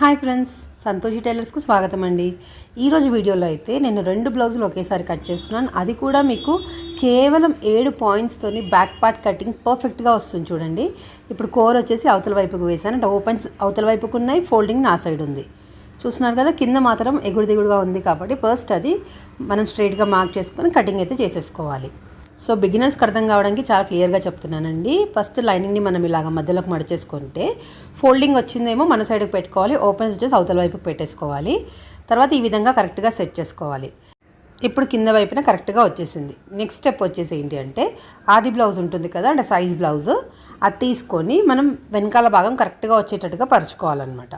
Hi friends Santoshi టైలర్స్కు స్వాగతం అండి ఈరోజు వీడియోలో అయితే నేను రెండు బ్లౌజులు ఒకేసారి కట్ చేస్తున్నాను. అది కూడా మీకు కేవలం ఏడు పాయింట్స్తోని బ్యాక్ పార్ట్ కటింగ్ పర్ఫెక్ట్గా వస్తుంది చూడండి. ఇప్పుడు కోర్ వచ్చేసి అవతల వైపుకు వేసాను. అంటే ఓపెన్స్ అవతల వైపుకు ఉన్నాయి ఫోల్డింగ్ నా సైడ్ ఉంది. చూస్తున్నారు కదా కింద మాత్రం ఎగుడు దిగుడుగా ఉంది కాబట్టి ఫస్ట్ అది మనం స్ట్రైట్గా మార్క్ చేసుకొని కటింగ్ అయితే చేసేసుకోవాలి. సో బిగినర్స్కి అర్థం కావడానికి చాలా క్లియర్గా చెప్తున్నానండి. ఫస్ట్ లైనింగ్ని మనం ఇలాగ మధ్యలోకి మడిచేసుకుంటే ఫోల్డింగ్ వచ్చిందేమో మన సైడ్కి పెట్టుకోవాలి ఓపెన్ వచ్చేసి అవతల వైపు పెట్టేసుకోవాలి. తర్వాత ఈ విధంగా కరెక్ట్గా సెట్ చేసుకోవాలి. ఇప్పుడు కింద వైపున కరెక్ట్గా వచ్చేసింది. నెక్స్ట్ స్టెప్ వచ్చేసి ఏంటి అంటే ఆది బ్లౌజ్ ఉంటుంది కదా అంటే సైజ్ బ్లౌజ్ అది తీసుకొని మనం వెనకాల భాగం కరెక్ట్గా వచ్చేటట్టుగా పరుచుకోవాలన్నమాట.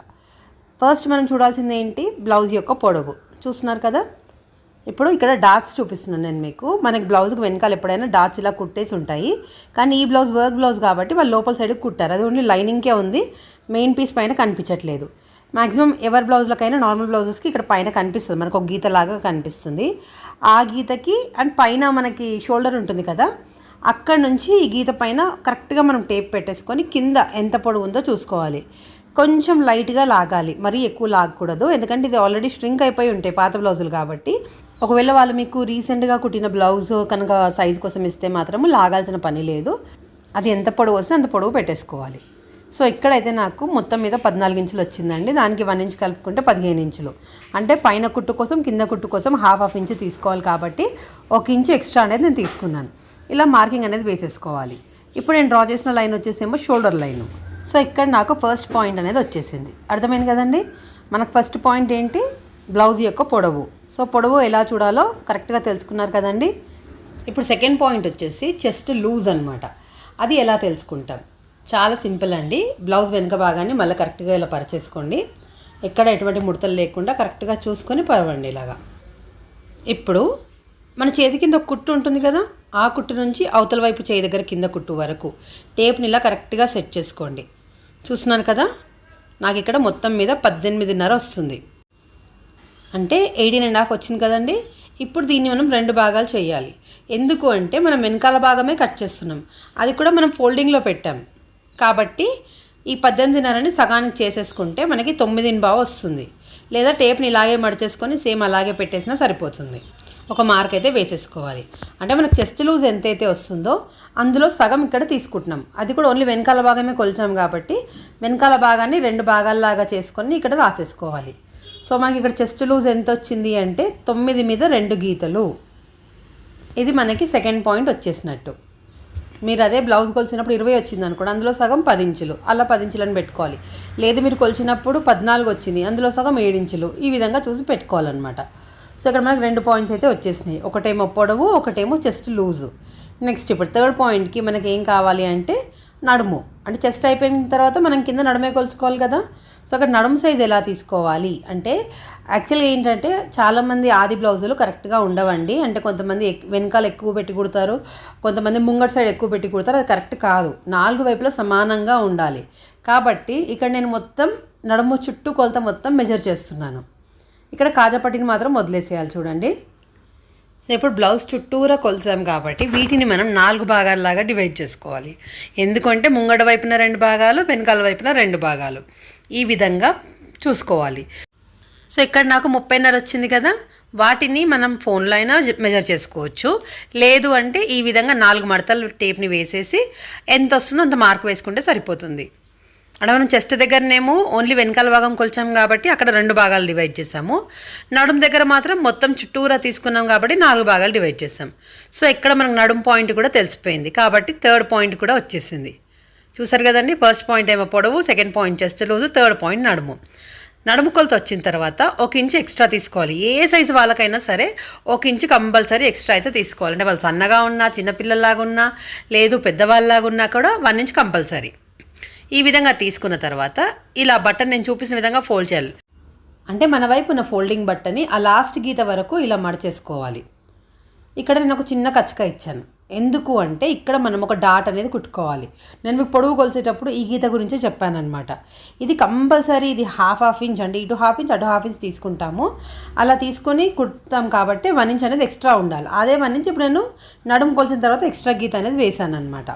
ఫస్ట్ మనం చూడాల్సింది ఏంటి? బ్లౌజ్ యొక్క పొడవు. చూస్తున్నారు కదా? ఇప్పుడు ఇక్కడ డాట్స్ చూపిస్తున్నాను నేను మీకు. మనకి బ్లౌజ్కి వెనకాల ఎప్పుడైనా డాట్స్ ఇలా కుట్టేసి ఉంటాయి. కానీ ఈ బ్లౌజ్ వర్క్ బ్లౌజ్ కాబట్టి వాళ్ళు లోపల సైడ్ కుట్టారు. అది ఓన్లీ లైనింగ్కే ఉంది. మెయిన్ పీస్ పైన కనిపించట్లేదు. మాక్సిమం ఎవరి బ్లౌజ్లకైనా నార్మల్ బ్లౌజెస్కి ఇక్కడ పైన కనిపిస్తుంది. మనకు ఒక గీత లాగా కనిపిస్తుంది. ఆ గీతకి అండ్ పైన మనకి షోల్డర్ ఉంటుంది కదా అక్కడ నుంచి ఈ గీత పైన కరెక్ట్గా మనం టేప్ పెట్టేసుకొని కింద ఎంత పొడవు ఉందో చూసుకోవాలి. కొంచెం లైట్గా లాగాలి. మరీ ఎక్కువ లాగకూడదు. ఎందుకంటే ఇది ఆల్రెడీ స్ట్రింక్ అయిపోయి ఉంటాయి పాత బ్లౌజులు కాబట్టి. ఒకవేళ వాళ్ళు మీకు రీసెంట్గా కుట్టిన బ్లౌజ్ కనుక సైజ్ కోసం ఇస్తే మాత్రము లాగాల్సిన పని లేదు. అది ఎంత పొడవు వస్తే అంత పొడవు పెట్టేసుకోవాలి. సో ఇక్కడైతే నాకు మొత్తం మీద పద్నాలుగు ఇంచులు వచ్చిందండి. దానికి వన్ ఇంచ్ కలుపుకుంటే పదిహేను ఇంచులు. అంటే పైన కుట్టు కోసం కింద కుట్టు కోసం హాఫ్ హాఫ్ ఇంచ్ తీసుకోవాలి కాబట్టి ఒక ఇంచు ఎక్స్ట్రా అనేది నేను తీసుకున్నాను. ఇలా మార్కింగ్ అనేది వేసేసుకోవాలి. ఇప్పుడు నేను డ్రా చేసిన లైన్ వచ్చేసేమో షోల్డర్ లైన్ సో ఇక్కడ నాకు ఫస్ట్ పాయింట్ అనేది వచ్చేసింది. అర్థమైంది కదండి? మనకు ఫస్ట్ పాయింట్ ఏంటి? బ్లౌజ్ యొక్క పొడవు. సో పొడవు ఎలా చూడాలో కరెక్ట్గా తెలుసుకున్నారు కదండి. ఇప్పుడు సెకండ్ పాయింట్ వచ్చేసి చెస్ట్ లూజ్ అనమాట అది ఎలా తెలుసుకుంటాం? చాలా సింపుల్ అండి. బ్లౌజ్ వెనుక భాగాన్ని మళ్ళీ కరెక్ట్గా ఇలా పరిచేసుకోండి. ఎక్కడ ఎటువంటి ముడతలు లేకుండా కరెక్ట్గా చూసుకొని పరవండి ఇలాగా. ఇప్పుడు మన చేతి కింద ఒక కుట్టు ఉంటుంది కదా ఆ కుట్టు నుంచి అవతల వైపు చేయి దగ్గర కింద కుట్టు వరకు టేప్ని ఇలా కరెక్ట్గా సెట్ చేసుకోండి. చూస్తున్నాను కదా నాకు ఇక్కడ మొత్తం మీద పద్దెనిమిదిన్నర వస్తుంది. అంటే ఎయిటీన్ అండ్ హాఫ్ వచ్చింది కదండి? ఇప్పుడు దీన్ని మనం రెండు భాగాలు చేయాలి. ఎందుకు అంటే మనం వెనకాల భాగమే కట్ చేస్తున్నాం. అది కూడా మనం ఫోల్డింగ్లో పెట్టాం. కాబట్టి ఈ పద్దెనిమిదిన్నరని సగానికి చేసేసుకుంటే మనకి తొమ్మిదిన బావ వస్తుంది. లేదా టేప్ని ఇలాగే మడిచేసుకొని సేమ్ అలాగే పెట్టేసినా సరిపోతుంది. ఒక మార్క్ అయితే వేసేసుకోవాలి. అంటే మనకు చెస్ట్ లూజ్ ఎంతైతే వస్తుందో అందులో సగం ఇక్కడ తీసుకుంటున్నాం. అది కూడా ఓన్లీ వెనకాల భాగమే కొలిచాం కాబట్టి వెనకాల భాగాన్ని రెండు భాగాల్లాగా చేసుకొని ఇక్కడ రాసేసుకోవాలి. సో మనకి ఇక్కడ చెస్ట్ లూజ్ ఎంత వచ్చింది అంటే తొమ్మిది మీద రెండు గీతలు. ఇది మనకి సెకండ్ పాయింట్ వచ్చేసినట్టు. మీరు అదే బ్లౌజ్ కొలిచినప్పుడు ఇరవై వచ్చింది అనుకోండి అందులో సగం పది ఇంచులు. అలా పది ఇంచులని పెట్టుకోవాలి. లేదు మీరు కొలిచినప్పుడు పద్నాలుగు వచ్చింది అందులో సగం ఏడించులు ఈ విధంగా చూసి పెట్టుకోవాలన్నమాట. సో ఇక్కడ మనకి రెండు పాయింట్స్ అయితే వచ్చేసినాయి. ఒకటేమో పొడవు ఒకటేమో చెస్ట్ లూజు. నెక్స్ట్ ఇప్పుడు థర్డ్ పాయింట్కి మనకి ఏం కావాలి అంటే నడుము. అంటే చెస్ట్ అయిపోయిన తర్వాత మనం కింద నడుమే కొలుచుకోవాలి కదా. సో అక్కడ నడుము సైజ్ ఎలా తీసుకోవాలి అంటే యాక్చువల్గా ఏంటంటే చాలామంది ఆది బ్లౌజులు కరెక్ట్గా ఉండవండి. అంటే కొంతమంది ఎక్- వెనకాల ఎక్కువ పెట్టి కుడతారు కొంతమంది ముంగటి సైడ్ ఎక్కువ పెట్టి కుడతారు అది కరెక్ట్ కాదు. నాలుగు వైపులా సమానంగా ఉండాలి. కాబట్టి ఇక్కడ నేను మొత్తం నడుము చుట్టూ కొలత మొత్తం మెజర్ చేస్తున్నాను. ఇక్కడ కాజాపట్టిని మాత్రం వదిలేసేయాలి చూడండి. సో ఇప్పుడు బ్లౌజ్ చుట్టూరా కొలిసాం కాబట్టి వీటిని మనం నాలుగు భాగాలలాగా డివైడ్ చేసుకోవాలి. ఎందుకంటే ముంగడ వైపున రెండు భాగాలు వెనకాల వైపున రెండు భాగాలు. ఈ విధంగా చూసుకోవాలి. సో ఇక్కడ నాకు ముప్పైన్నర వచ్చింది కదా. వాటిని మనం ఫోన్లో అయినా మెజర్ చేసుకోవచ్చు. లేదు అంటే ఈ విధంగా నాలుగు మడతలు టేప్ని వేసేసి ఎంత వస్తుందో అంత మార్క్ వేసుకుంటే సరిపోతుంది. అక్కడ మనం చెస్ట్ దగ్గరనేమో ఓన్లీ వెనకాల భాగం కొలిచాం కాబట్టి అక్కడ రెండు భాగాలు డివైడ్ చేసాము నడుం దగ్గర మాత్రం మొత్తం చుట్టూరా తీసుకున్నాం కాబట్టి నాలుగు భాగాలు డివైడ్ చేసాం సో ఇక్కడ మనకు నడుం పాయింట్ కూడా తెలిసిపోయింది. కాబట్టి థర్డ్ పాయింట్ కూడా వచ్చేసింది. చూసారు కదండి ఫస్ట్ పాయింట్ ఏమో పొడవు second point chest loose third point నడుము. నడుము కొలత వచ్చిన తర్వాత ఒక ఇంచు ఎక్స్ట్రా తీసుకోవాలి. ఏ సైజు వాళ్ళకైనా సరే ఒక ఇంచు కంపల్సరీ ఎక్స్ట్రా అయితే తీసుకోవాలి. అంటే వాళ్ళు సన్నగా ఉన్నా చిన్నపిల్లల్లాగా ఉన్నా లేదు పెద్దవాళ్ళలాగా ఉన్నా కూడా వన్ ఇంచ్ కంపల్సరీ ఈ విధంగా తీసుకున్న తర్వాత ఇలా బటన్ నేను చూపించిన విధంగా ఫోల్డ్ చేయాలి. అంటే మన వైపు ఉన్న ఫోల్డింగ్ బట్టని ఆ లాస్ట్ గీత వరకు ఇలా మడచేసుకోవాలి. ఇక్కడ నేను ఒక చిన్న కచ్చక ఇచ్చాను. ఎందుకు అంటే ఇక్కడ మనం ఒక డాట్ అనేది కుట్టుకోవాలి. నేను మీకు పొడవు కొలిసేటప్పుడు ఈ గీత గురించే చెప్పానమాట ఇది కంపల్సరీ ఇది హాఫ్ హాఫ్ ఇంచ్ అంటే ఇటు హాఫ్ ఇంచ్ అటు హాఫ్ ఇంచ్ తీసుకుంటాము. అలా తీసుకొని కుడతాం కాబట్టి వన్ ఇంచ్ అనేది ఎక్స్ట్రా ఉండాలి. అదే వన్ ఇంచ్ ఇప్పుడు నేను నడుము కొలిసిన తర్వాత ఎక్స్ట్రా గీత అనేది వేసాను అనమాట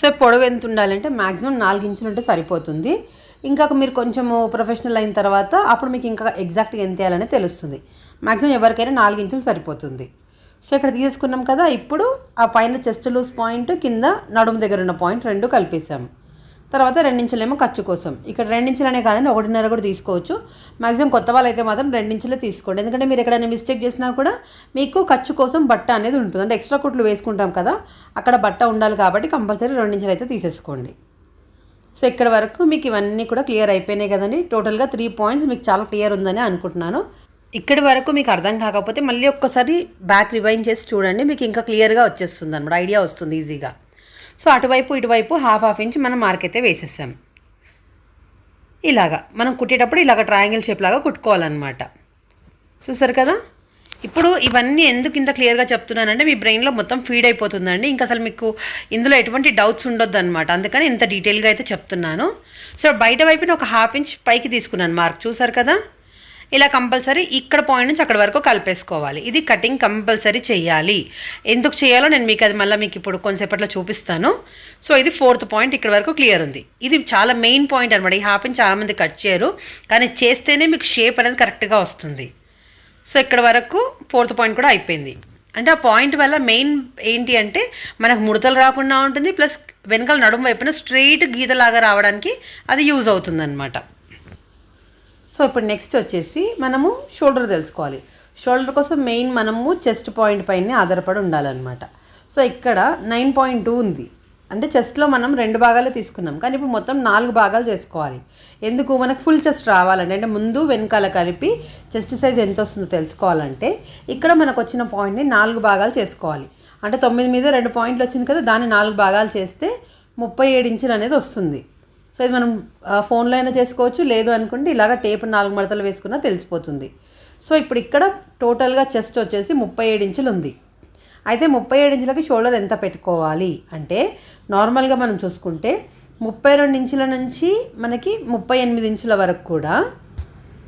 సో పొడవు ఎంత ఉండాలంటే మ్యాక్సిమం నాలుగు ఇంచులు ఉంటే సరిపోతుంది. ఇంకా మీరు కొంచెము ప్రొఫెషనల్ అయిన తర్వాత అప్పుడు మీకు ఇంకా ఎగ్జాక్ట్గా ఎంత వేయాలనేది తెలుస్తుంది. మ్యాక్సిమం ఎవరికైనా నాలుగు ఇంచులు సరిపోతుంది. సో ఇక్కడ తీసుకున్నాం కదా ఇప్పుడు ఆ పైన చెస్ట్ లూజ్ పాయింట్ కింద నడుము దగ్గర ఉన్న పాయింట్ రెండు కలిపేసాము తర్వాత రెండించులేమో ఖర్చు కోసం. ఇక్కడ రెండించులనే కాదండి ఒకటిన్నర కూడా తీసుకోవచ్చు. మాక్సిమం కొత్త వాళ్ళు అయితే మాత్రం రెండించులే తీసుకోండి. ఎందుకంటే మీరు ఎక్కడైనా మిస్టేక్ చేసినా కూడా మీకు ఖర్చు కోసం బట్ట అనేది ఉంటుంది. అంటే ఎక్స్ట్రా కుట్లు వేసుకుంటాం కదా అక్కడ బట్ట ఉండాలి కాబట్టి కంపల్సరీ రెండించులు అయితే తీసేసుకోండి. సో ఇక్కడ వరకు మీకు ఇవన్నీ కూడా క్లియర్ అయిపోయినాయి కదండి. టోటల్గా త్రీ పాయింట్స్ మీకు చాలా క్లియర్ ఉందని అనుకుంటున్నాను. ఇక్కడి వరకు మీకు అర్థం కాకపోతే మళ్ళీ ఒక్కసారి బ్యాక్ రివైన్ చేసి చూడండి. మీకు ఇంకా క్లియర్గా వచ్చేస్తుంది అనమాట ఐడియా వస్తుంది ఈజీగా సో అటువైపు ఇటువైపు హాఫ్ హాఫ్ ఇంచ్ మనం మార్క్ అయితే వేసేసాం. ఇలాగా. మనం కుట్టేటప్పుడు ఇలాగ ట్రయాంగిల్ షేప్ లాగా కుట్టుకోవాలన్నమాట. చూసారు కదా? ఇప్పుడు ఇవన్నీ ఎందుకు ఇంత క్లియర్గా చెప్తున్నానంటే మీ బ్రెయిన్లో మొత్తం ఫీడ్ అయిపోతుందండి. ఇంకా అసలు మీకు ఇందులో ఎటువంటి డౌట్స్ ఉండొద్దు అనమాట అందుకని ఇంత డీటెయిల్గా అయితే చెప్తున్నాను. సో బయట వైపున ఒక హాఫ్ ఇంచ్ పైకి తీసుకున్నాను మార్క్ చూసారు కదా? ఇలా కంపల్సరీ ఇక్కడ పాయింట్ నుంచి అక్కడ వరకు కలిపేసుకోవాలి. ఇది కటింగ్ కంపల్సరీ చేయాలి. ఎందుకు చేయాలో నేను మీకు అది మళ్ళీ మీకు ఇప్పుడు కొంతసేపట్లో చూపిస్తాను. సో ఇది ఫోర్త్ పాయింట్ ఇక్కడ వరకు క్లియర్ ఉంది. ఇది చాలా మెయిన్ పాయింట్ అనమాట ఈ హాఫ్ చాలామంది కట్ చేయరు. కానీ చేస్తేనే మీకు షేప్ అనేది కరెక్ట్గా వస్తుంది. సో ఇక్కడ వరకు ఫోర్త్ పాయింట్ కూడా అయిపోయింది. అంటే ఆ పాయింట్ వల్ల మెయిన్ ఏంటి అంటే మనకు ముడతలు రాకుండా ఉంటుంది. ప్లస్ వెనకాల నడుము వైపున స్ట్రెయిట్ గీతలాగా రావడానికి అది యూజ్ అవుతుంది అనమాట సో ఇప్పుడు నెక్స్ట్ వచ్చేసి మనము షోల్డర్ తెలుసుకోవాలి. షోల్డర్ కోసం మెయిన్ మనము చెస్ట్ పాయింట్ పైన ఆధారపడి ఉండాలన్నమాట. సో ఇక్కడ నైన్ పాయింట్ టూ ఉంది. అంటే చెస్ట్లో మనం రెండు భాగాలు తీసుకున్నాం. కానీ ఇప్పుడు మొత్తం నాలుగు భాగాలు చేసుకోవాలి. ఎందుకు? మనకు ఫుల్ చెస్ట్ రావాలంటే అంటే ముందు వెనకాల కలిపి చెస్ట్ సైజ్ ఎంత వస్తుందో తెలుసుకోవాలంటే ఇక్కడ మనకు వచ్చిన పాయింట్ని నాలుగు భాగాలు చేసుకోవాలి. అంటే తొమ్మిది మీద రెండు పాయింట్లు వచ్చింది కదా దాన్ని నాలుగు భాగాలు చేస్తే ముప్పై ఏడు ఇంచులు అనేది వస్తుంది. సో ఇది మనం ఫోన్లో అయినా చేసుకోవచ్చు లేదు అనుకుంటే ఇలాగ టేప్ నాలుగు మడతలు వేసుకున్నా తెలిసిపోతుంది. సో ఇప్పుడు ఇక్కడ టోటల్గా చెస్ట్ వచ్చేసి ముప్పై ఏడు ఇంచులు ఉంది. అయితే ముప్పై ఏడు ఇంచులకి షోల్డర్ ఎంత పెట్టుకోవాలి? అంటే నార్మల్గా మనం చూసుకుంటే ముప్పై రెండు ఇంచుల నుంచి మనకి ముప్పై ఎనిమిది ఇంచుల వరకు కూడా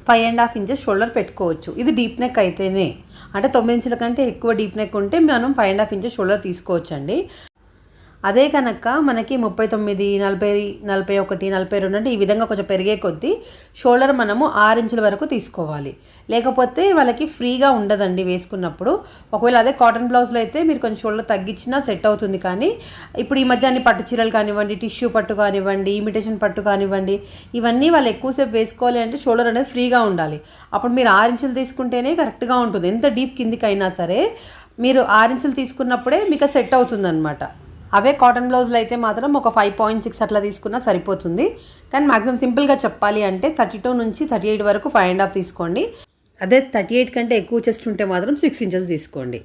five and half inches shoulder పెట్టుకోవచ్చు. ఇది డీప్ నెక్ అయితేనే. అంటే తొమ్మిది ఇంచుల కంటే ఎక్కువ డీప్ నెక్ ఉంటే మనం five and half inches shoulder తీసుకోవచ్చండి. అదే కనుక మనకి ముప్పై తొమ్మిది నలభై నలభై ఒకటి నలభై రెండు అంటే ఈ విధంగా కొంచెం పెరిగే కొద్దీ షోల్డర్ మనము ఆరు ఇంచుల వరకు తీసుకోవాలి. లేకపోతే వాళ్ళకి ఫ్రీగా ఉండదండి వేసుకున్నప్పుడు. ఒకవేళ అదే కాటన్ బ్లౌజ్లో అయితే మీరు కొంచెం షోల్డర్ తగ్గించినా సెట్ అవుతుంది కానీ ఇప్పుడు ఈ మధ్య అన్ని పట్టు చీరలు కానివ్వండి టిష్యూ పట్టు కానివ్వండి ఇమిటేషన్ పట్టు కానివ్వండి ఇవన్నీ వాళ్ళు ఎక్కువసేపు వేసుకోవాలి అంటే షోల్డర్ అనేది ఫ్రీగా ఉండాలి. అప్పుడు మీరు ఆరు ఇంచులు తీసుకుంటేనే కరెక్ట్గా ఉంటుంది. ఎంత డీప్ కిందికైనా సరే మీరు ఆరు ఇంచులు తీసుకున్నప్పుడే మీకు సెట్ అవుతుంది అవే కాటన్ బ్లౌజులు అయితే మాత్రం ఒక ఫైవ్ పాయింట్ సిక్స్ అట్లా తీసుకున్నా సరిపోతుంది. కానీ మాక్సిమం సింపుల్గా చెప్పాలి అంటే థర్టీ టూ నుంచి థర్టీ ఎయిట్ వరకు ఫైవ్ అండ్ హాఫ్ తీసుకోండి. అదే థర్టీ ఎయిట్ కంటే ఎక్కువ చెస్ట్ ఉంటే మాత్రం సిక్స్ ఇంచెస్ తీసుకోండి.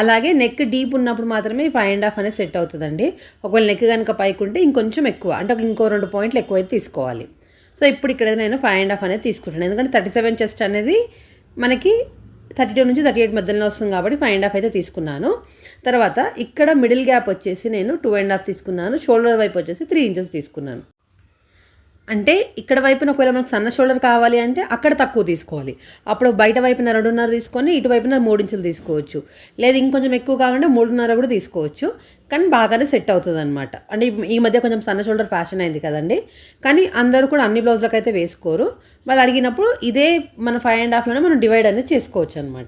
అలాగే నెక్ డీప్ ఉన్నప్పుడు మాత్రమే ఫైవ్ అండ్ హాఫ్ అనేది సెట్ అవుతుందండి. ఒకవేళ నెక్ కనుక పైకి ఉంటే ఇంకొంచెం ఎక్కువ అంటే ఒక ఇంకో రెండు పాయింట్లు ఎక్కువ అయితే తీసుకోవాలి. సో ఇప్పుడు ఇక్కడ నేను ఫైవ్ అండ్ హాఫ్ అనేది తీసుకుంటాను ఎందుకంటే థర్టీ సెవెన్ చెస్ట్ అనేది మనకి థర్టీ టూ నుంచి థర్టీ ఎయిట్ మధ్యలో వస్తుంది కాబట్టి ఫైవ్ అండ్ హాఫ్ అయితే తీసుకున్నాను. తర్వాత ఇక్కడ మిడిల్ గ్యాప్ వచ్చేసి నేను టూ అండ్ హాఫ్ తీసుకున్నాను. షోల్డర్ వైపు వచ్చేసి త్రీ ఇంచెస్ తీసుకున్నాను. అంటే ఇక్కడ వైపున ఒకవేళ మనకు సన్న షోల్డర్ కావాలి అంటే అక్కడ తక్కువ తీసుకోవాలి. అప్పుడు బయట వైపున రెండున్నర తీసుకొని ఇటువైపున మూడు ఇంచులు తీసుకోవచ్చు. లేదు ఇంకొంచెం ఎక్కువ కావాలంటే మూడున్నర కూడా తీసుకోవచ్చు. కానీ బాగానే సెట్ అవుతుంది అనమాట అంటే ఈ- మధ్య కొంచెం సన్న షోల్డర్ ఫ్యాషన్ అయింది కదండి. కానీ అందరూ కూడా అన్ని బ్లౌజ్లకు అయితే వేసుకోరు. వాళ్ళు అడిగినప్పుడు ఇదే మన ఫైవ్ అండ్ హాఫ్లోనే మనం డివైడ్ అనేది చేసుకోవచ్చు అనమాట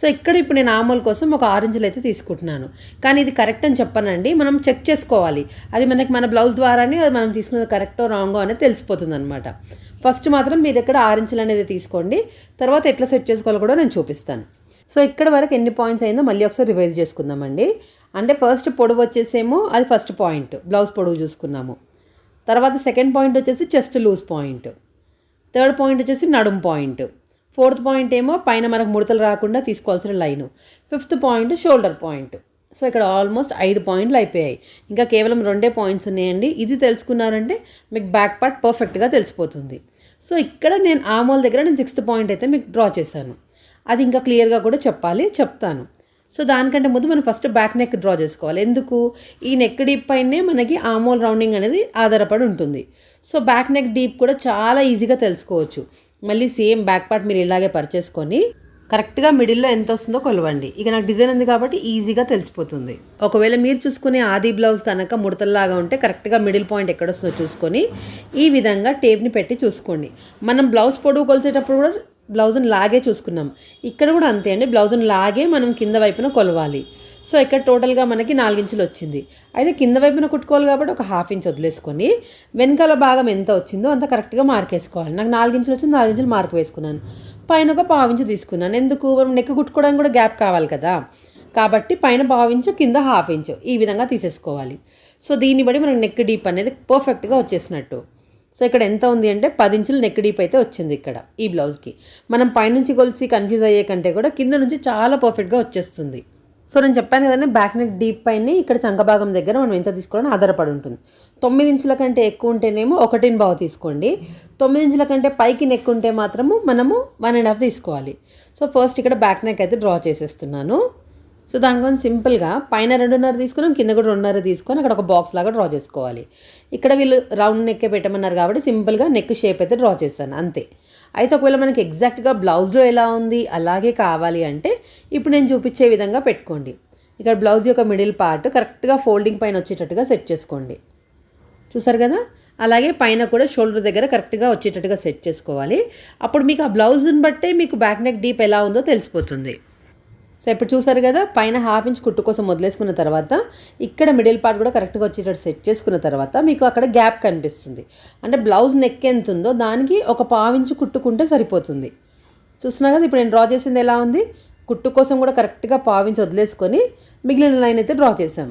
సో ఇక్కడ ఇప్పుడు నేను ఆమోల్ కోసం ఒక ఆరెంజ్లు అయితే తీసుకుంటున్నాను. కానీ ఇది కరెక్ట్ అని చెప్పనండి. మనం చెక్ చేసుకోవాలి. అది మనకి మన బ్లౌజ్ ద్వారానే అది మనం తీసుకున్నది కరెక్టో రాంగో అనేది తెలిసిపోతుంది అనమాట ఫస్ట్ మాత్రం మీరు ఇక్కడ ఆరెంజ్లు అనేది తీసుకోండి. తర్వాత ఎట్లా సెట్ చేసుకోవాలో కూడా నేను చూపిస్తాను. సో ఇక్కడ వరకు ఎన్ని పాయింట్స్ అయిందో మళ్ళీ ఒకసారి రివైజ్ చేసుకుందామండి. అంటే ఫస్ట్ పొడవు వచ్చేసేమో అది ఫస్ట్ పాయింట్ బ్లౌజ్ పొడవు చూసుకున్నాము. తర్వాత సెకండ్ పాయింట్ వచ్చేసి chest loose point third point వచ్చేసి నడుం పాయింట్ ఫోర్త్ పాయింట్ ఏమో పైన మనకు ముడతలు రాకుండా తీసుకోవాల్సిన line. Fifth point shoulder point. So ఇక్కడ ఆల్మోస్ట్ ఐదు పాయింట్లు అయిపోయాయి. ఇంకా కేవలం రెండే పాయింట్స్ ఉన్నాయండి. ఇది తెలుసుకున్నారంటే మీకు బ్యాక్ పార్ట్ పర్ఫెక్ట్గా తెలిసిపోతుంది. సో ఇక్కడ నేను ఆమోల్ దగ్గర నేను సిక్స్త్ పాయింట్ అయితే మీకు డ్రా చేశాను. అది ఇంకా క్లియర్గా కూడా చెప్పాలి చెప్తాను. సో దానికంటే ముందు మనం ఫస్ట్ బ్యాక్ నెక్ డ్రా చేసుకోవాలి. ఎందుకు? ఈ నెక్ డీప్ పైనే మనకి ఆమోల్ రౌండింగ్ అనేది ఆధారపడి ఉంటుంది. సో బ్యాక్ నెక్ డీప్ కూడా చాలా ఈజీగా తెలుసుకోవచ్చు. మళ్ళీ సేమ్ బ్యాక్ పార్ట్ మీరు ఇలాగే పరిచేసుకొని కరెక్ట్గా మిడిల్లో ఎంత వస్తుందో కొలవండి. ఇక నాకు డిజైన్ ఉంది కాబట్టి ఈజీగా తెలిసిపోతుంది. ఒకవేళ మీరు చూసుకునే ఆది బ్లౌజ్ కనుక ముడతల్లాగా ఉంటే కరెక్ట్గా మిడిల్ పాయింట్ ఎక్కడ వస్తుందో చూసుకొని ఈ విధంగా టేప్ని పెట్టి చూసుకోండి. మనం బ్లౌజ్ పొడవు కొలిచేటప్పుడు కూడా బ్లౌజ్ని లాగే చూసుకున్నాం. ఇక్కడ కూడా అంతే అండి బ్లౌజ్ని లాగే మనం కింద వైపున కొలవాలి. సో ఇక్కడ టోటల్గా మనకి నాలుగించులు వచ్చింది. అయితే కింద వైపున కుట్టుకోవాలి కాబట్టి ఒక హాఫ్ ఇంచ్ వదిలేసుకొని వెనకాల భాగం ఎంత వచ్చిందో అంత కరెక్ట్గా మార్క్ వేసుకోవాలి. నాకు నాలుగించులు వచ్చింది నాలుగించులు మార్క్ వేసుకున్నాను. పైన ఒక పావించు తీసుకున్నాను. ఎందుకు? నెక్ కుట్టుకోవడానికి కూడా గ్యాప్ కావాలి కదా. కాబట్టి పైన పావించు కింద హాఫ్ ఇంచు ఈ విధంగా తీసేసుకోవాలి. సో దీన్ని బట్టి మనకు నెక్ డీప్ అనేది పర్ఫెక్ట్గా వచ్చేసినట్టు. సో ఇక్కడ ఎంత ఉంది అంటే పది ఇంచులు నెక్ డీప్ అయితే వచ్చింది ఇక్కడ ఈ బ్లౌజ్కి మనం పైనుంచి కొలిసి కన్ఫ్యూజ్ అయ్యే కంటే కూడా కింద నుంచి చాలా పర్ఫెక్ట్గా వచ్చేస్తుంది. సో నేను చెప్పాను కదండి బ్యాక్ నెక్ డీప్ పైన ఇక్కడ చంకభాగం దగ్గర మనం ఎంత తీసుకోవాలని ఆధారపడి ఉంటుంది. తొమ్మిది ఇంచుల కంటే ఎక్కువ ఉంటేనేమో ఒకటిని బావు తీసుకోండి. తొమ్మిది ఇంచుల కంటే పైకి నెక్ ఉంటే మాత్రము మనము వన్ అండ్ హాఫ్ తీసుకోవాలి. సో ఫస్ట్ ఇక్కడ బ్యాక్ నెక్ అయితే డ్రా చేసేస్తున్నాను. సో దానికోసం సింపుల్గా పైన రెండున్నర తీసుకున్నాం కింద కూడా రెండున్నర తీసుకొని అక్కడ ఒక బాక్స్ లాగా డ్రా చేసుకోవాలి. ఇక్కడ వీళ్ళు రౌండ్ నెక్కే పెట్టమన్నారు కాబట్టి సింపుల్గా నెక్ షేప్ అయితే డ్రా చేస్తాను అంతే. అయితే ఒకవేళ మనకి ఎగ్జాక్ట్గా బ్లౌజ్లో ఎలా ఉంది అలాగే కావాలి అంటే ఇప్పుడు నేను చూపించే విధంగా పెట్టుకోండి. ఇక్కడ బ్లౌజ్ యొక్క మిడిల్ పార్ట్ కరెక్ట్గా ఫోల్డింగ్ పైన వచ్చేటట్టుగా సెట్ చేసుకోండి. చూసారు కదా? అలాగే పైన కూడా షోల్డర్ దగ్గర కరెక్ట్గా వచ్చేటట్టుగా సెట్ చేసుకోవాలి. అప్పుడు మీకు ఆ బ్లౌజ్ని బట్టే మీకు బ్యాక్ నెక్ డీప్ ఎలా ఉందో తెలిసిపోతుంది. సో ఇప్పుడు చూసారు కదా పైన హాఫ్ ఇంచ్ కుట్టు కోసం వదిలేసుకున్న తర్వాత ఇక్కడ మిడిల్ పార్ట్ కూడా కరెక్ట్గా వచ్చేటట్టు సెట్ చేసుకున్న తర్వాత మీకు అక్కడ గ్యాప్ కనిపిస్తుంది. అంటే బ్లౌజ్ నెక్ ఎంత ఉందో దానికి ఒక పావించు కుట్టుకుంటే సరిపోతుంది. చూస్తున్నా కదా ఇప్పుడు నేను డ్రా చేసింది ఎలా ఉంది? కుట్టు కోసం కూడా కరెక్ట్గా పావించి వదిలేసుకొని మిగిలిన లైన్ అయితే డ్రా చేసాం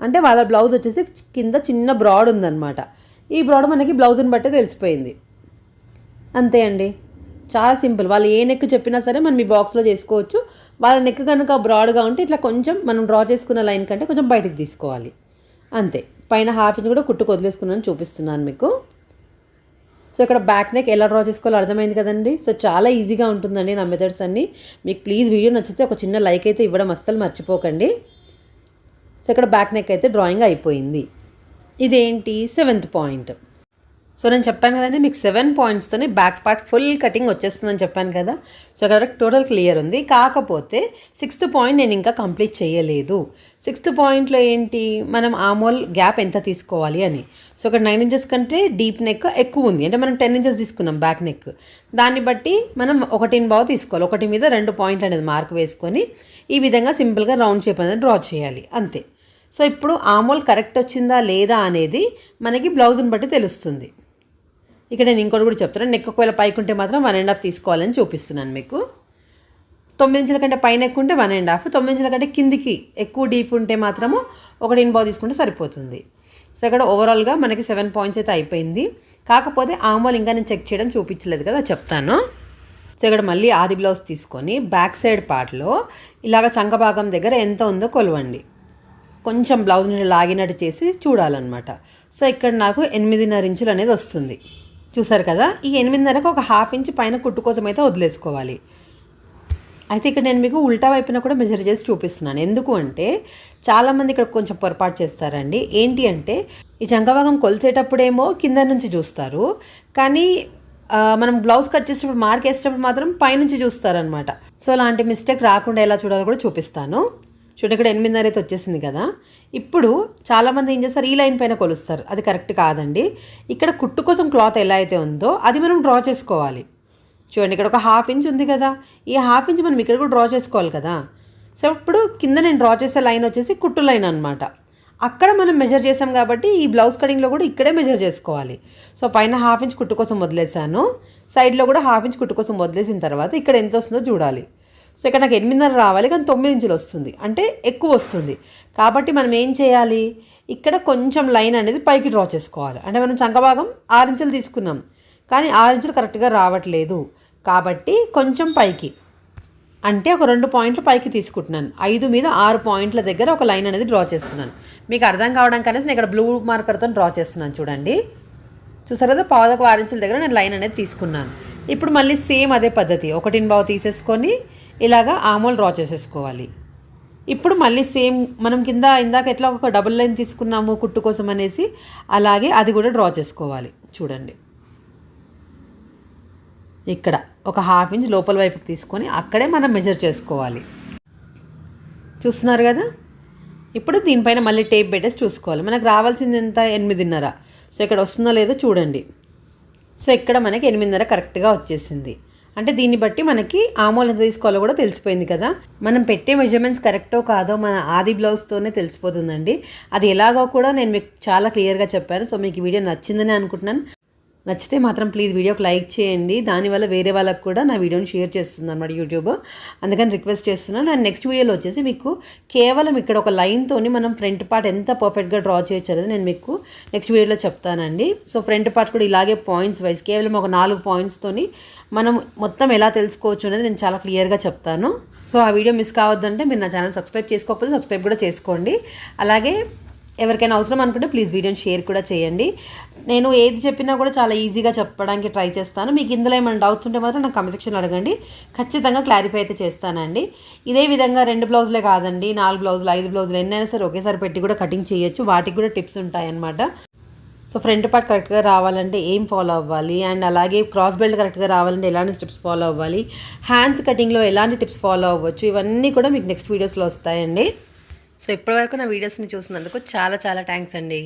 అంటే వాళ్ళ బ్లౌజ్ వచ్చేసి కింద చిన్న బ్రాడ్ ఉందన్నమాట. ఈ బ్రాడ్ మనకి బ్లౌజ్ని బట్టే తెలిసిపోయింది. అంతే అండి. చాలా సింపుల్. వాళ్ళు ఏ నెక్ చెప్పినా సరే మనం ఈ బాక్స్లో చేసుకోవచ్చు. వాళ్ళ నెక్ కనుక బ్రాడ్గా ఉంటే ఇట్లా కొంచెం మనం డ్రా చేసుకున్న లైన్ కంటే కొంచెం బయటకు తీసుకోవాలి. అంతే. పైన హాఫ్ ఇంచ్ కూడా కుట్టుకు వదిలేసుకున్నాను చూపిస్తున్నాను మీకు. సో ఇక్కడ బ్యాక్ నెక్ ఎలా డ్రా చేసుకోవాలో అర్థమైంది కదండి. సో చాలా ఈజీగా ఉంటుందండి నా మెథడ్స్ అన్ని. మీకు ప్లీజ్ వీడియో నచ్చితే ఒక చిన్న లైక్ అయితే ఇవ్వడం అస్సలు మర్చిపోకండి. సో ఇక్కడ బ్యాక్ నెక్ అయితే డ్రాయింగ్ అయిపోయింది. ఇదేంటి? Seventh point. సో నేను చెప్పాను కదండి మీకు సెవెన్ పాయింట్స్తోనే బ్యాక్ పార్ట్ ఫుల్ కటింగ్ వచ్చేస్తుందని చెప్పాను కదా. సో కరెక్ట్ టోటల్ క్లియర్ ఉంది. కాకపోతే సిక్స్త్ పాయింట్ నేను ఇంకా కంప్లీట్ చేయలేదు. సిక్స్త్ పాయింట్లో ఏంటి? మనం ఆమోల్ గ్యాప్ ఎంత తీసుకోవాలి అని. సో ఇక్కడ నైన్ ఇంచెస్ కంటే డీప్ నెక్ ఎక్కువ ఉంది. అంటే మనం టెన్ ఇంచెస్ తీసుకున్నాం బ్యాక్ నెక్ దాన్ని బట్టి మనం ఒకటిని బావు తీసుకోవాలి. ఒకటి మీద రెండు పాయింట్లు అనేది మార్క్ వేసుకొని ఈ విధంగా సింపుల్గా రౌండ్ షేప్ అనేది డ్రా చేయాలి. అంతే. సో ఇప్పుడు ఆమోల్ కరెక్ట్ వచ్చిందా లేదా అనేది మనకి బ్లౌజ్ని బట్టి తెలుస్తుంది. ఇక్కడ నేను ఇంకోటి కూడా చెప్తున్నాను నెక్ ఒకవేళ పైకి ఉంటే మాత్రం వన్ అండ్ హాఫ్ తీసుకోవాలని చూపిస్తున్నాను మీకు. తొమ్మిది ఇంచుల కంటే పైన ఎక్కువ ఉంటే వన్ అండ్ హాఫ్ తొమ్మిది ఇంచుల కంటే కిందికి ఎక్కువ డీప్ ఉంటే మాత్రము ఒకటి ఇన్బావ్ తీసుకుంటే సరిపోతుంది. సో ఇక్కడ ఓవరాల్గా మనకి సెవెన్ పాయింట్స్ అయితే అయిపోయింది. కాకపోతే ఆమోల్ ఇంకా నేను చెక్ చేయడం చూపించలేదు కదా చెప్తాను. సో ఇక్కడ మళ్ళీ ఆది బ్లౌజ్ తీసుకొని బ్యాక్ సైడ్ పార్ట్లో ఇలాగ చంక భాగం దగ్గర ఎంత ఉందో కొలవండి. కొంచెం బ్లౌజ్ని లాగినట్టు చేసి చూడాలన్నమాట. సో ఇక్కడ నాకు ఎనిమిదిన్నర ఇంచులు అనేది వస్తుంది. చూసారు కదా? ఈ ఎనిమిదిన్నరకు ఒక హాఫ్ ఇంచ్ పైన కుట్టు కోసం అయితే వదిలేసుకోవాలి. అయితే ఇక్కడ నేను మీకు ఉల్టా వైపున కూడా మెజర్ చేసి చూపిస్తున్నాను. ఎందుకు అంటే చాలామంది ఇక్కడ కొంచెం పొరపాటు చేస్తారండి. ఏంటి అంటే ఈ జంగభాగం కొలిసేటప్పుడేమో కింద నుంచి చూస్తారు. కానీ మనం బ్లౌజ్ కట్ చేసేటప్పుడు మార్క్ వేసేటప్పుడు మాత్రం పైనుంచి చూస్తారనమాట సో అలాంటి మిస్టేక్ రాకుండా ఎలా చూడాలో కూడా చూపిస్తాను. చూడండి ఇక్కడ ఎనిమిదిన్నర అయితే వచ్చేసింది కదా. ఇప్పుడు చాలామంది ఏం చేస్తారు? ఈ లైన్ పైన కొలుస్తారు. అది కరెక్ట్ కాదండి. ఇక్కడ కుట్టు కోసం క్లాత్ ఎలా అయితే ఉందో అది మనం డ్రా చేసుకోవాలి. చూడండి ఇక్కడ ఒక హాఫ్ ఇంచ్ ఉంది కదా. ఈ హాఫ్ ఇంచ్ మనం ఇక్కడ కూడా డ్రా చేసుకోవాలి కదా. సో ఇప్పుడు కింద నేను డ్రా చేసే లైన్ వచ్చేసి కుట్టు లైన్ అనమాట అక్కడ మనం మెజర్ చేసాం కాబట్టి ఈ బ్లౌజ్ కటింగ్లో కూడా ఇక్కడే మెజర్ చేసుకోవాలి. సో పైన హాఫ్ ఇంచ్ కుట్టు కోసం వదిలేసాను సైడ్లో కూడా హాఫ్ ఇంచ్ కుట్టు కోసం వదిలేసిన తర్వాత ఇక్కడ ఎంత వస్తుందో చూడాలి. సో ఇక్కడ నాకు ఎనిమిదిన్నర రావాలి కానీ తొమ్మిది ఇంచులు వస్తుంది. అంటే ఎక్కువ వస్తుంది. కాబట్టి మనం ఏం చేయాలి? ఇక్కడ కొంచెం లైన్ అనేది పైకి డ్రా చేసుకోవాలి. అంటే మనం చంకభాగం ఆరు ఇంచులు తీసుకున్నాం కానీ ఆరు ఇంచులు కరెక్ట్గా రావట్లేదు. కాబట్టి కొంచెం పైకి. అంటే ఒక రెండు పాయింట్లు పైకి తీసుకుంటున్నాను. ఐదు మీద ఆరు పాయింట్ల దగ్గర ఒక లైన్ అనేది డ్రా చేస్తున్నాను. మీకు అర్థం కావడం కనేసి నేను ఇక్కడ బ్లూ మార్కర్తో డ్రా చేస్తున్నాను చూడండి. చూసారు కదా? పావుదకు ఆరు ఇంచుల దగ్గర నేను లైన్ అనేది తీసుకున్నాను. ఇప్పుడు మళ్ళీ సేమ్ అదే పద్ధతి. ఒకటిని బావు తీసేసుకొని ఇలాగా ఆమోల్ డ్రా చేసేసుకోవాలి. ఇప్పుడు మళ్ళీ సేమ్ మనం కింద ఇందాక ఎట్లా ఒక డబుల్ లైన్ తీసుకున్నాము కుట్టు కోసం అనేసి అలాగే అది కూడా డ్రా చేసుకోవాలి. చూడండి. ఇక్కడ ఒక హాఫ్ ఇంచ్ లోపల వైపుకి తీసుకొని అక్కడే మనం మెజర్ చేసుకోవాలి. చూస్తున్నారు కదా? ఇప్పుడు దీనిపైన మళ్ళీ టేప్ పెట్టేసి చూసుకోవాలి. మనకు రావాల్సింది ఎంత? ఎనిమిదిన్నర. సో ఇక్కడ వస్తుందో లేదో చూడండి. సో ఇక్కడ మనకి ఎనిమిదిన్నర కరెక్ట్గా వచ్చేసింది. అంటే దీన్ని బట్టి మనకి ఆమోలు ఎంత తీసుకోవాలో కూడా తెలిసిపోయింది కదా. మనం పెట్టే మెజర్మెంట్స్ కరెక్టో కాదో మన ఆది బ్లౌజ్తోనే తెలిసిపోతుందండి. అది ఎలాగో కూడా నేను మీకు చాలా క్లియర్గా చెప్పాను. సో మీకు ఈ వీడియో నచ్చిందని అనుకుంటున్నాను. నచ్చితే మాత్రం ప్లీజ్ వీడియోకి లైక్ చేయండి. దానివల్ల వేరే వాళ్ళకి కూడా నా వీడియోని షేర్ చేస్తుంది అనమాట యూట్యూబ్ అందుకని రిక్వెస్ట్ చేస్తున్నాను. అండ్ నెక్స్ట్ వీడియోలో వచ్చేసి మీకు కేవలం ఇక్కడ ఒక లైన్తోని మనం ఫ్రంట్ పార్ట్ ఎంత పర్ఫెక్ట్గా డ్రా చేయొచ్చు అనేది నేను మీకు నెక్స్ట్ వీడియోలో చెప్తానండి. సో ఫ్రంట్ పార్ట్ కూడా ఇలాగే పాయింట్స్ వైజ్ కేవలం ఒక నాలుగు పాయింట్స్తోని మనం మొత్తం ఎలా తెలుసుకోవచ్చు అనేది నేను చాలా క్లియర్గా చెప్తాను. సో ఆ వీడియో మిస్ కావద్దంటే మీరు నా ఛానల్ సబ్స్క్రైబ్ చేసుకోకపోతే సబ్స్క్రైబ్ కూడా చేసుకోండి. అలాగే ఎవరికైనా అవసరం అనుకుంటే ప్లీజ్ వీడియోని షేర్ కూడా చేయండి. నేను ఏది చెప్పినా కూడా చాలా ఈజీగా చెప్పడానికి ట్రై చేస్తాను. మీకు ఇందులో ఏమైనా డౌట్స్ ఉంటే మాత్రం నాకు కమెంట్ సెక్షన్ అడగండి. ఖచ్చితంగా క్లారిఫై అయితే చేస్తానండి. ఇదే విధంగా రెండు బ్లౌజులే కాదండి నాలుగు బ్లౌజులు ఐదు బ్లౌజులు ఎన్నైనా సరే ఒకేసారి పెట్టి కూడా కటింగ్ చేయొచ్చు. వాటికి కూడా టిప్స్ ఉంటాయన్నమాట. సో ఫ్రంట్ పార్ట్ కరెక్ట్గా రావాలంటే ఏం ఫాలో అవ్వాలి? అండ్ అలాగే క్రాస్ బెల్ట్ కరెక్ట్గా రావాలంటే ఎలాంటి స్టెప్స్ ఫాలో అవ్వాలి? హ్యాండ్స్ కటింగ్లో ఎలాంటి టిప్స్ ఫాలో అవ్వచ్చు? ఇవన్నీ కూడా మీకు నెక్స్ట్ వీడియోస్లో వస్తాయండి. సో ఇప్పటివరకు నా వీడియోస్ని చూసినందుకు చాలా చాలా థ్యాంక్స్ అండి.